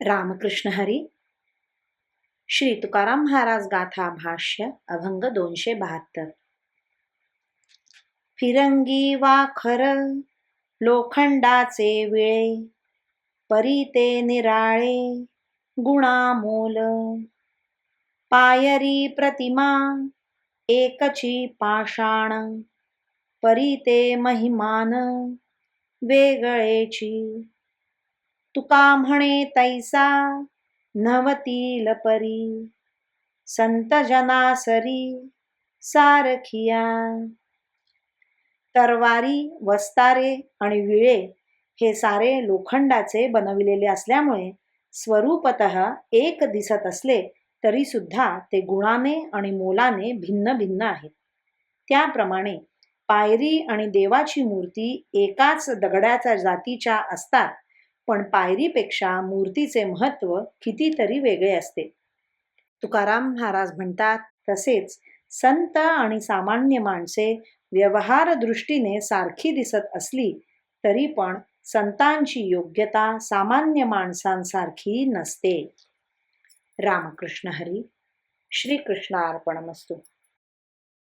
रामकृष्ण हरी। श्री तुकाराम महाराज गाथा भाष्य अभंग दोनशे बहात्तर। फिरंगी वाखर लोखंडाचे विळे परीते निराळे गुणामोल। पायरी प्रतिमा एकची पाषाण परीते महिमान वेगळेची। तुका म्हणे तैसा नवतील परी. संत जनासरी सारखिया तरवारी वस्तारे आणि विळे हे सारे लोखंडाचे बनविलेले असल्यामुळे स्वरूपत एक दिसत असले तरी सुद्धा ते गुणाने आणि मोलाने भिन्न भिन्न आहेत. त्याप्रमाणे पायरी आणि देवाची मूर्ती एकाच दगडाच्या जातीच्या असतात पण पायरीपेक्षा मूर्तीचे महत्त्व कितीतरी वेगळे असते. तुकाराम महाराज म्हणतात तसेच संत आणि सामान्य माणसे व्यवहार दृष्टीने सारखी दिसत असली तरी पण संतांची योग्यता सामान्य माणसांसारखी नसते. रामकृष्ण हरी श्रीकृष्णार्पणमस्तू.